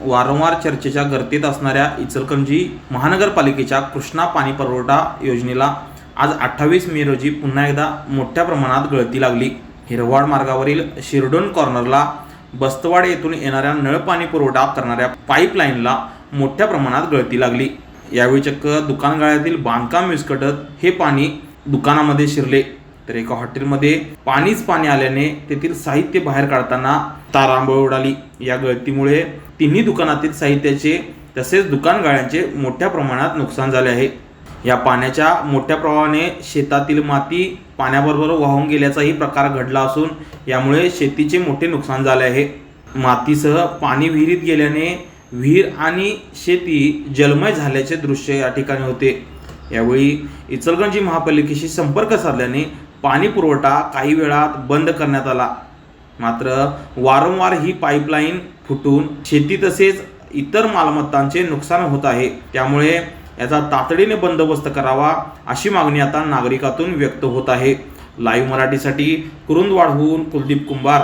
वारंवार चर्चेच्या गर्दीत असणाऱ्या इचलकरंजी महानगरपालिकेच्या कृष्णा पाणी पुरवठा योजनेला आज अठ्ठावीस मे रोजी पुन्हा एकदा मोठ्या प्रमाणात गळती लागली. हिरवाड मार्गावरील शिरडोन कॉर्नरला बस्तवाड येथून येणाऱ्या नळ पाणी पुरवठा करणाऱ्या पाईपलाईनला मोठ्या प्रमाणात गळती लागली. यावेळी चक्क दुकानगाळ्यातील बांधकाम विस्कटत हे पाणी दुकानामध्ये शिरले. तर एका हॉटेलमध्ये पाणीच पाणी आल्याने तेथील साहित्य बाहेर काढताना तारांबळ उडाली. या गळतीमुळे तिन्ही दुकानातील साहित्याचे तसेच दुकानगाळ्यांचे मोठ्या प्रमाणात नुकसान झाले आहे. या पाण्याच्या मोठ्या प्रवाहाने शेतातील माती पाण्याबरोबर वाहून गेल्याचाही प्रकार घडला असून यामुळे शेतीचे मोठे नुकसान झाले आहे. मातीसह पाणी विहिरीत गेल्याने विहीर आणि शेती जलमय झाल्याचे दृश्य या ठिकाणी होते. यावेळी इचलगंजी महापालिकेशी संपर्क साधल्याने पाणी पुरवठा काही वेळात बंद करण्यात आला. मात्र वारंवार ही पाईपलाईन फुटून शेती तसेच इतर मालमत्तांचे नुकसान होत आहे. त्यामुळे याचा तातडीने बंदोबस्त करावा अशी मागणी आता नागरिकातून व्यक्त होत आहे. लाईव्ह मराठीसाठी कुरुंदवाडहून कुलदीप कुंभार